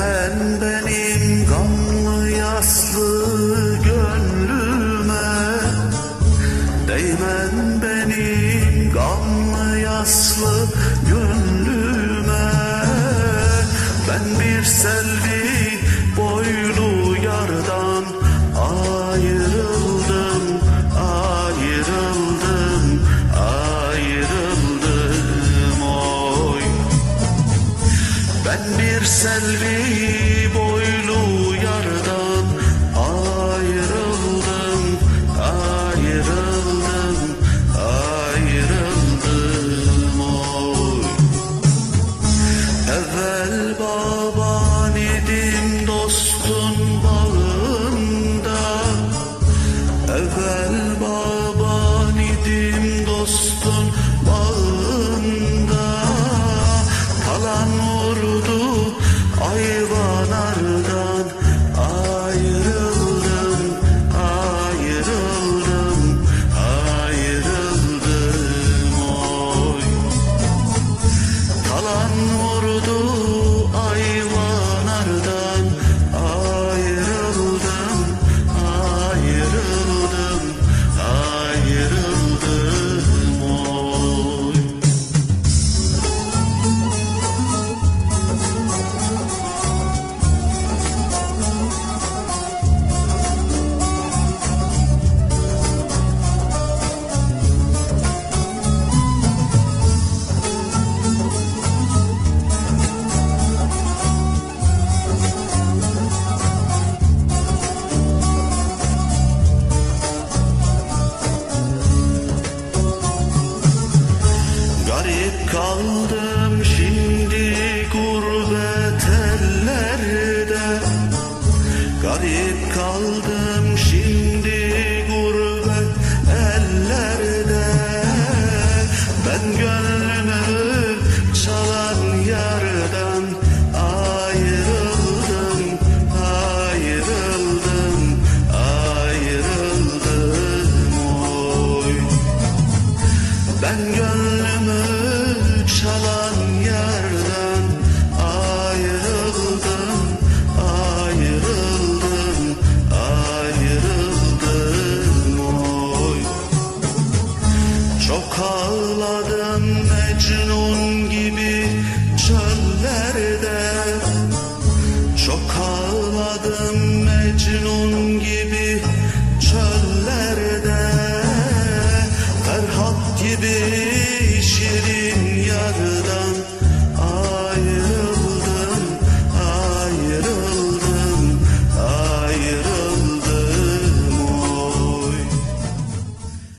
Değmen benim gamlı yaslı gönlüme. Değmen benim gamlı yaslı gönlüme. Ben bir selvi boylu yardan ayrıldım Ayrıldım, ayrıldım. Oy. Ben bir selvi boylu yardan ayrıldım, ayrıldım, ayrıldım oy. Evvel baban dostun bağında, evvel baban dostun bağında. Talan Talan vurdu Kaldım şimdi gurbet ellerde. Garip kaldım şimdi gurbet ellerde. Ben gönlümü çalan yardan ayrıldım, ayrıldım, ayrıldım. Oy. Ben gönlümü Mecnun gibi çöllerde Ferhat gibi şirin yardan